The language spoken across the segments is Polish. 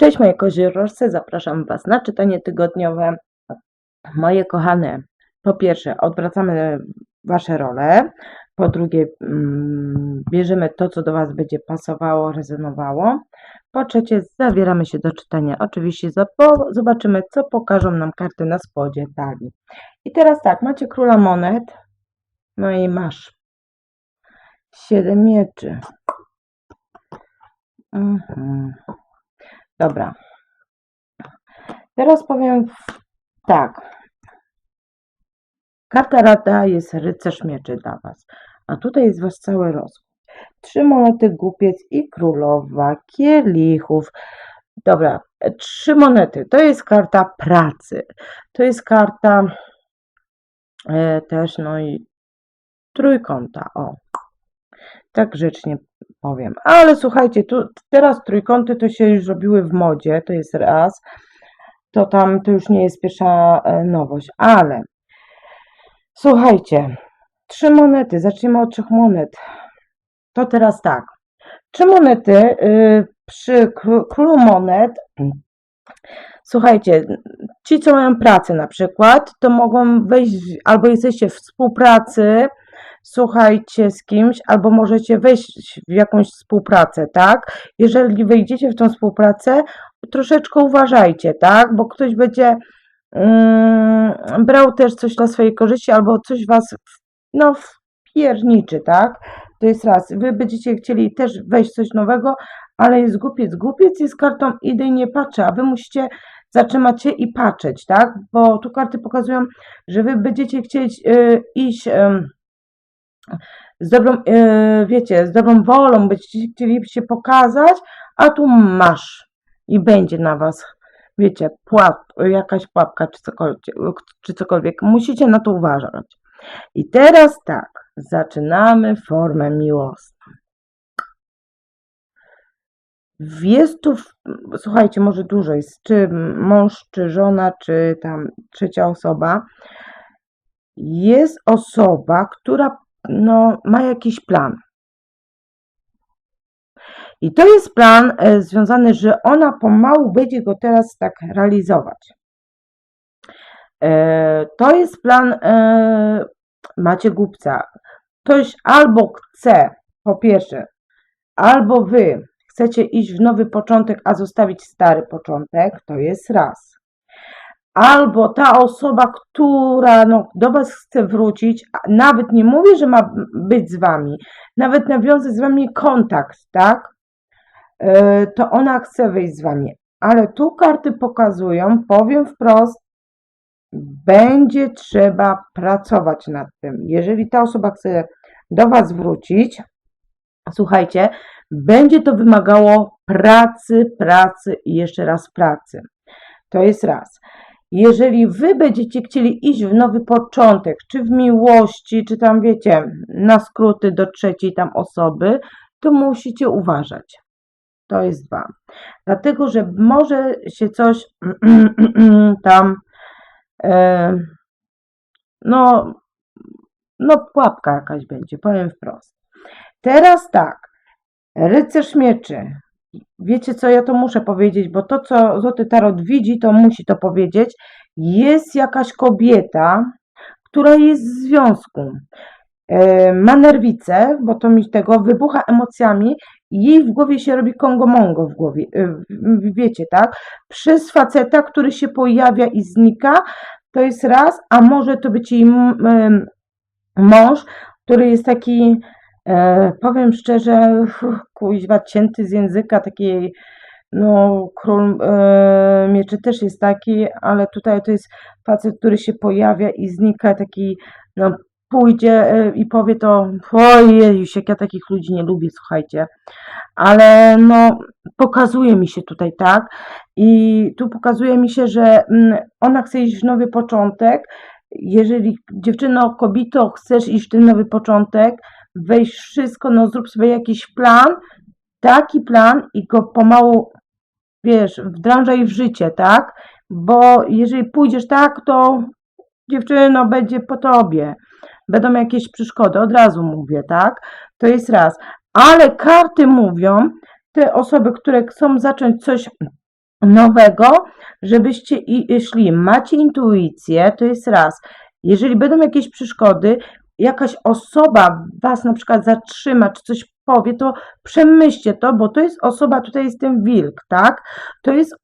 Cześć moje koziorożce, zapraszam Was na czytanie tygodniowe. Moje kochane, po pierwsze odwracamy Wasze role, po drugie mm, bierzemy to, co do Was będzie pasowało, rezonowało, po trzecie zabieramy się do czytania. Oczywiście zobaczymy, co pokażą nam karty na spodzie talii. I teraz tak, macie króla monet, no i masz siedem mieczy. Mhm. Dobra. Teraz powiem tak. Karta rada jest rycerz mieczy dla Was. A tutaj jest Wasz cały rozkład. Trzy monety głupiec i królowa kielichów. Dobra, trzy monety. To jest karta pracy. To jest karta e, też, no i trójkąta. O, tak grzecznie powiem. Ale słuchajcie, tu teraz trójkąty to się już robiły w modzie, to jest raz. To tam to już nie jest pierwsza e, nowość, ale słuchajcie, trzy monety, zacznijmy od trzech monet. To teraz tak. Trzy monety y, przy kró- królu monet. Słuchajcie, ci, co mają pracę na przykład, to mogą wejść, albo jesteście w współpracy, słuchajcie z kimś, albo możecie wejść w jakąś współpracę, tak? Jeżeli wejdziecie w tą współpracę, troszeczkę uważajcie, tak? Bo ktoś będzie mm, brał też coś dla swojej korzyści, albo coś was, no, wpierniczy, tak? To jest raz. Wy będziecie chcieli też wejść coś nowego, ale jest głupiec. Głupiec jest kartą idę i nie patrzę, a wy musicie zatrzymać się i patrzeć, tak? Bo tu karty pokazują, że wy będziecie chcieć y, iść ym, z dobrą, y, wiecie, z dobrą wolą, będziecie chcieli się pokazać, a tu masz i będzie na was, wiecie, pułap, jakaś pułapka czy cokolwiek, czy cokolwiek. Musicie na to uważać. I teraz tak, zaczynamy formę miłosną. Jest tu, słuchajcie, może dużo jest, czy mąż, czy żona, czy tam trzecia osoba. Jest osoba, która no, ma jakiś plan. I to jest plan e, związany, że ona pomału będzie go teraz tak realizować. E, to jest plan, e, macie głupca. Ktoś albo chce, po pierwsze, albo wy chcecie iść w nowy początek, a zostawić stary początek, to jest raz. Albo ta osoba, która no, do was chce wrócić, nawet nie mówię, że ma być z wami, nawet nawiązać z wami kontakt, tak? E, To ona chce wyjść z wami. Ale tu karty pokazują, powiem wprost, będzie trzeba pracować nad tym. Jeżeli ta osoba chce do Was wrócić, słuchajcie, będzie to wymagało pracy, pracy i jeszcze raz pracy. To jest raz. Jeżeli Wy będziecie chcieli iść w nowy początek, czy w miłości, czy tam wiecie, na skróty do trzeciej tam osoby, to musicie uważać. To jest dwa. Dlatego, że może się coś tam e, no, no pułapka jakaś będzie, powiem wprost. Teraz tak, rycerz mieczy. Wiecie co, ja to muszę powiedzieć, bo to co Złoty Tarot widzi, to musi to powiedzieć. Jest jakaś kobieta, która jest w związku. E, ma nerwice, bo to mi tego wybucha emocjami jej w głowie się robi kongo-mongo w głowie, e, wiecie, tak? Przez faceta, który się pojawia i znika, to jest raz, a może to być jej mąż, który jest taki, e, powiem szczerze, kuźwa, cięty z języka, takiej, no, król e, mieczy też jest taki, ale tutaj to jest facet, który się pojawia i znika, taki, no, pójdzie e, i powie to, ojej, jak ja takich ludzi nie lubię, słuchajcie, ale no, pokazuje mi się tutaj tak? I tu pokazuje mi się, że mm, ona chce iść w nowy początek, jeżeli dziewczyno, kobito, chcesz iść w ten nowy początek, wejść w wszystko, no zrób sobie jakiś plan, taki plan i go pomału, wiesz, wdrażaj w życie, tak? Bo jeżeli pójdziesz tak, to dziewczyno będzie po tobie. Będą jakieś przeszkody, od razu mówię, tak? To jest raz. Ale karty mówią, te osoby, które chcą zacząć coś nowego, żebyście i szli. Macie intuicję, to jest raz. Jeżeli będą jakieś przeszkody, jakaś osoba was na przykład zatrzyma, czy coś powie, to przemyślcie to, bo to jest osoba, tutaj jest ten wilk, tak? To jest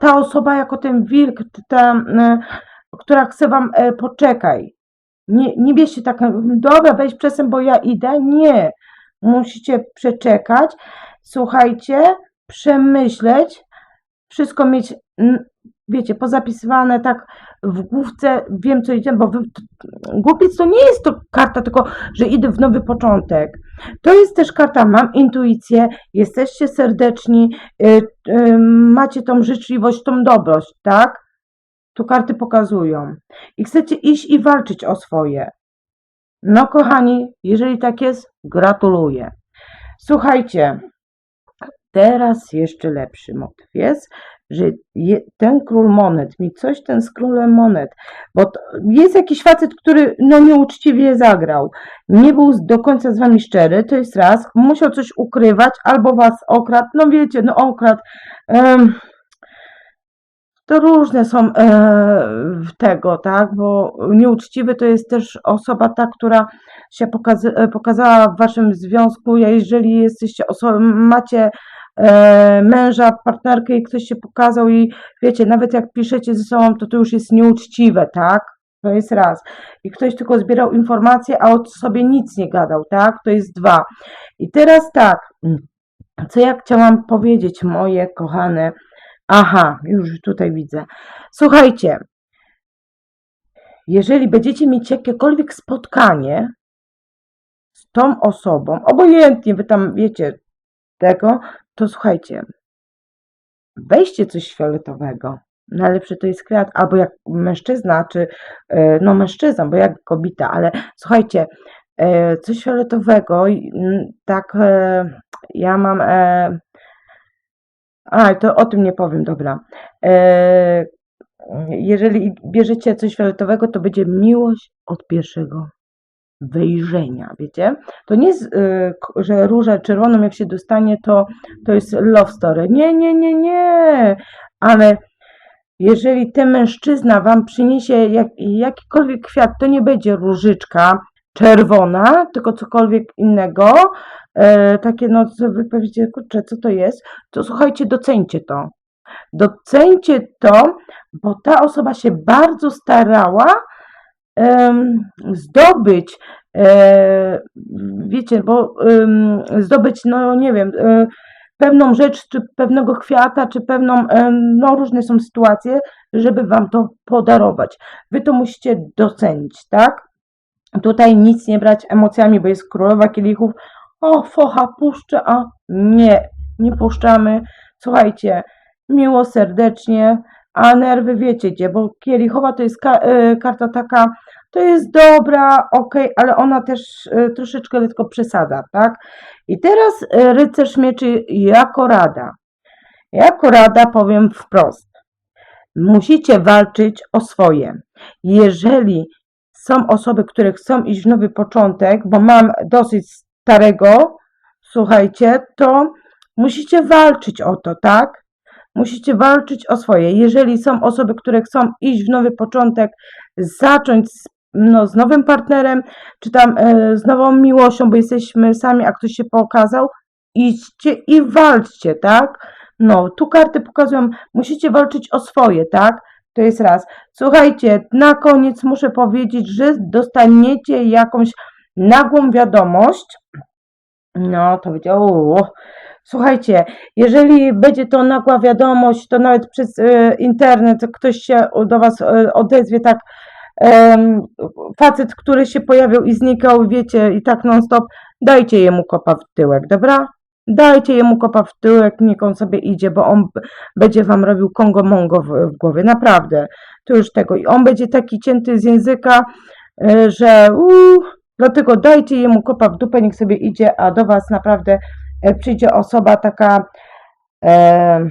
ta osoba jako ten wilk, ta, e, która chce wam, e, poczekaj. Nie, nie bierzcie tak, dobra, weź przesem, bo ja idę. Nie. Musicie przeczekać. Słuchajcie, przemyśleć, wszystko mieć, wiecie, pozapisywane tak w główce, wiem co idzie, bo głupiec to nie jest to karta tylko, że idę w nowy początek. To jest też karta, mam intuicję, jesteście serdeczni, y, y, macie tą życzliwość, tą dobrość, tak? Tu karty pokazują. I chcecie iść i walczyć o swoje. No, kochani, jeżeli tak jest, gratuluję. Słuchajcie, teraz jeszcze lepszy motyw jest, że je, ten król monet, mi coś ten z królem monet, bo to, jest jakiś facet, który no nieuczciwie zagrał, nie był do końca z wami szczery, to jest raz, musiał coś ukrywać, albo was okradł, no wiecie, no okradł. to różne są e, tego, tak, bo nieuczciwy to jest też osoba ta, która się pokazy, e, pokazała w waszym związku, jeżeli jesteście osobą, macie męża, partnerkę i ktoś się pokazał i wiecie, nawet jak piszecie ze sobą, to to już jest nieuczciwe, tak? To jest raz. I ktoś tylko zbierał informacje, a o sobie nic nie gadał, tak? To jest dwa. I teraz tak, co ja chciałam powiedzieć, moje kochane, aha, już tutaj widzę. Słuchajcie, jeżeli będziecie mieć jakiekolwiek spotkanie z tą osobą, obojętnie wy tam wiecie tego, to słuchajcie, weźcie coś fioletowego. Najlepszy to jest kwiat, albo jak mężczyzna, czy e, no mężczyzna, bo jak kobieta, ale słuchajcie, e, coś fioletowego, mm, tak e, ja mam, a to o tym nie powiem, dobra. Jeżeli bierzecie coś fioletowego, to będzie miłość od pierwszego wejrzenia, wiecie? To nie jest, y, że różę czerwoną jak się dostanie, to, to jest love story. Nie, nie, nie, nie. Ale jeżeli ten mężczyzna wam przyniesie jak, jakikolwiek kwiat, to nie będzie różyczka czerwona, tylko cokolwiek innego, e, takie no, wy powiecie, kurczę, co to jest, to słuchajcie, doceńcie to. Doceńcie to, bo ta osoba się bardzo starała zdobyć, e, wiecie, bo zdobyć, no nie wiem, e, pewną rzecz, czy pewnego kwiata, czy pewną, no różne są sytuacje, żeby wam to podarować. Wy to musicie docenić, tak? Tutaj nic nie brać emocjami, bo jest królowa kielichów. O, focha, puszczę, a nie, nie puszczamy. Słuchajcie, miło, serdecznie, a nerwy wiecie gdzie, bo kielichowa to jest ka y, karta taka, to jest dobra, ok, ale ona też y, troszeczkę tylko przesadza, tak? I teraz y, rycerz mieczy jako rada. Jako rada powiem wprost. Musicie walczyć o swoje. Jeżeli są osoby, które chcą iść w nowy początek, bo mam dosyć starego, słuchajcie, to musicie walczyć o to, tak? Musicie walczyć o swoje. Jeżeli są osoby, które chcą iść w nowy początek, zacząć z, no, z nowym partnerem, czy tam e, z nową miłością, bo jesteśmy sami, a ktoś się pokazał, idźcie i walczcie, tak? No, tu karty pokazują, musicie walczyć o swoje, tak? To jest raz. Słuchajcie, na koniec muszę powiedzieć, że dostaniecie jakąś nagłą wiadomość. No, to będzie, o, Słuchajcie, jeżeli będzie to nagła wiadomość, to nawet przez e, internet ktoś się do Was e, odezwie, tak, facet, który się pojawił i znikał, wiecie, i tak non-stop, dajcie jemu kopa w tyłek, dobra? Dajcie jemu kopa w tyłek, niech on sobie idzie, bo on będzie Wam robił kongo-mongo w, w głowie, naprawdę. To już tego. I on będzie taki cięty z języka, e, że uuu, dlatego dajcie jemu kopa w dupę, niech sobie idzie, a do Was naprawdę przyjdzie osoba taka, e,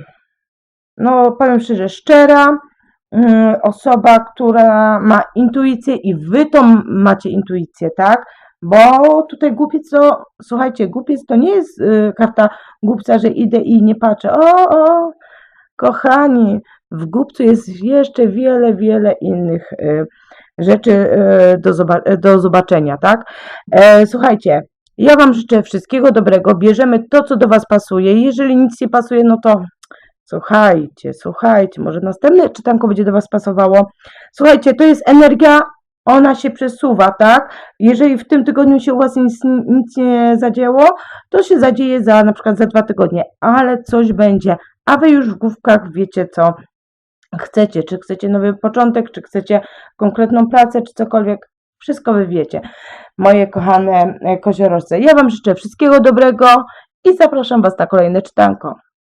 no powiem szczerze, szczera, mm, osoba, która ma intuicję i wy to macie intuicję, tak? Bo tutaj głupiec to, słuchajcie, głupiec to nie jest y, karta głupca, że idę i nie patrzę. O, o, kochani, w głupcu jest jeszcze wiele, wiele innych y, rzeczy y, do zobaczenia, tak? E, słuchajcie, ja Wam życzę wszystkiego dobrego, bierzemy to, co do Was pasuje. Jeżeli nic nie pasuje, no to słuchajcie, słuchajcie, może następne czytanko będzie do Was pasowało. Słuchajcie, to jest energia, ona się przesuwa, tak? Jeżeli w tym tygodniu się u Was nic, nic nie zadziało, to się zadzieje za na przykład za dwa tygodnie, ale coś będzie, a Wy już w główkach wiecie co chcecie, czy chcecie nowy początek, czy chcecie konkretną pracę, czy cokolwiek, wszystko Wy wiecie. Moje kochane e, koziorożce, ja Wam życzę wszystkiego dobrego i zapraszam Was na kolejne czytanko.